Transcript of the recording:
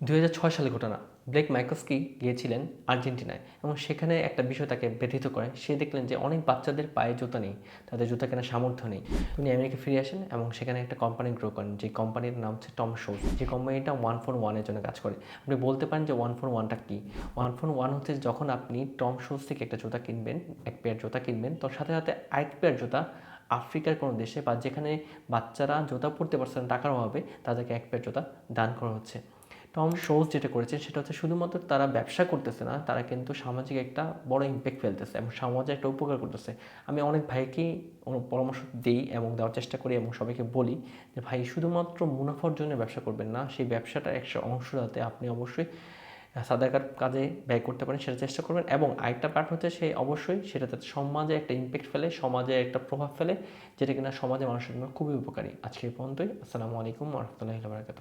দু হাজার ছয় সালে ঘটনা। ব্লেক মাইকস্কি গিয়েছিলেন আর্জেন্টিনায় এবং সেখানে একটা বিষয় তাকে ব্যথিত করে। সে দেখলেন যে অনেক বাচ্চাদের পায়ে জুতা নেই, তাদের জুতা কেনার সামর্থ্য নেই। উনি আমেরিকা ফিরে আসেন এবং সেখানে একটা কোম্পানি গ্রো করেন, যে কোম্পানির নাম হচ্ছে টম শোজ যে কোম্পানিটা ওয়ান ফোর ওয়ানের জন্য কাজ করে। আপনি বলতে পারেন যে ওয়ান ফোর ওয়ানটা কী? ওয়ান ফোর ওয়ান হচ্ছে যখন আপনি টম শোজ থেকে একটা জুতা কিনবেন, এক পেয়ার জুতা কিনবেন, তোর সাথে সাথে আরেক পেয়ার জুতা আফ্রিকার কোনো দেশে বা যেখানে বাচ্চারা জুতা পরতে পারছে না, টাকার অভাবে তাদেরকে এক পেয়ার জুতা দান করা হচ্ছে। টম শোজ যেটা করেছে, সেটা হচ্ছে শুধুমাত্র তারা ব্যবসা করতেছে না, তারা কিন্তু সামাজিক একটা বড় ইম্প্যাক্ট ফেলতেছে এবং সমাজে একটা উপকার করতেছে। আমি অনেক ভাইকেই পরামর্শ দিই এবং দেওয়ার চেষ্টা করি এবং সবাইকে বলি যে, ভাই, শুধুমাত্র মুনাফার জন্য ব্যবসা করবেন না, সেই ব্যবসাটা একশো অংশ যাতে আপনি অবশ্যই সাদাকার কাজে ব্যয় করতে পারেন, সেটা চেষ্টা করবেন। এবং আরেকটা পার্ট হচ্ছে সে অবশ্যই সেটা যাতে সমাজে একটা ইম্প্যাক্ট ফেলে, সমাজে একটা প্রভাব ফেলে, যেটা কিনা সমাজে মানুষের জন্য খুবই উপকারী। আজকে পর্যন্তই। আসসালামু আলাইকুম রহমতুল্লাহ বারকাত